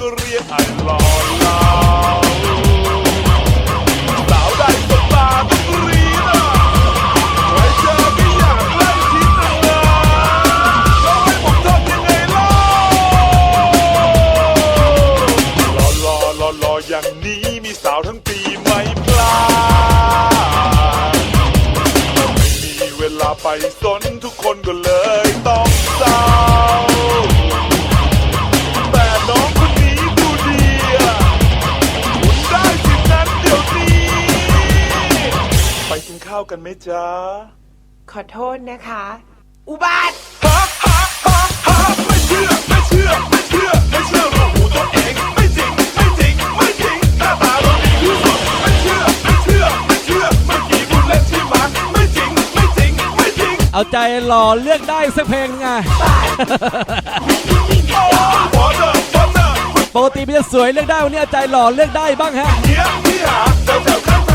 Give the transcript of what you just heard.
ก็เรียกไอ้หล่อเหลาสาวใดสบตาต้องกรีดอะใครเจอไม่อยากไล่ทิ้งเลยแล้วให้ผมทำยังไงเล่าหล่อหล่อหล่อหล่ออย่างนี้มีสาวทั้งปีไม่พลาดไม่มีเวลาไปสนทุกคนก็เลยต้องาวกันไหมจ๊ะ ขอโทษนะคะ อุบาทฮะฮะฮะฮะไม่เชื่อ ไม่เชื่อ ไม่เชื่อ ไม่เชื่อว่าหูตัวเอง ไม่จริง ไม่จริง ไม่จริงหน้าตาเราดีที่สุดไม่เชื่อ ไม่เชื่อ ไม่เชื่อเมื่อกี้คุณเล่นใช่ไหมไม่จริง ไม่จริง ไม่จริง เอาใจหล่อเลือกได้สักเพลงไง โอ้วอเตอร์วอเตอร์ปกติมันจะสวยเลือกได้วันนี้เอาใจหล่อเลือกได้บ้างฮะเฮียพี่หาเจ้าใจ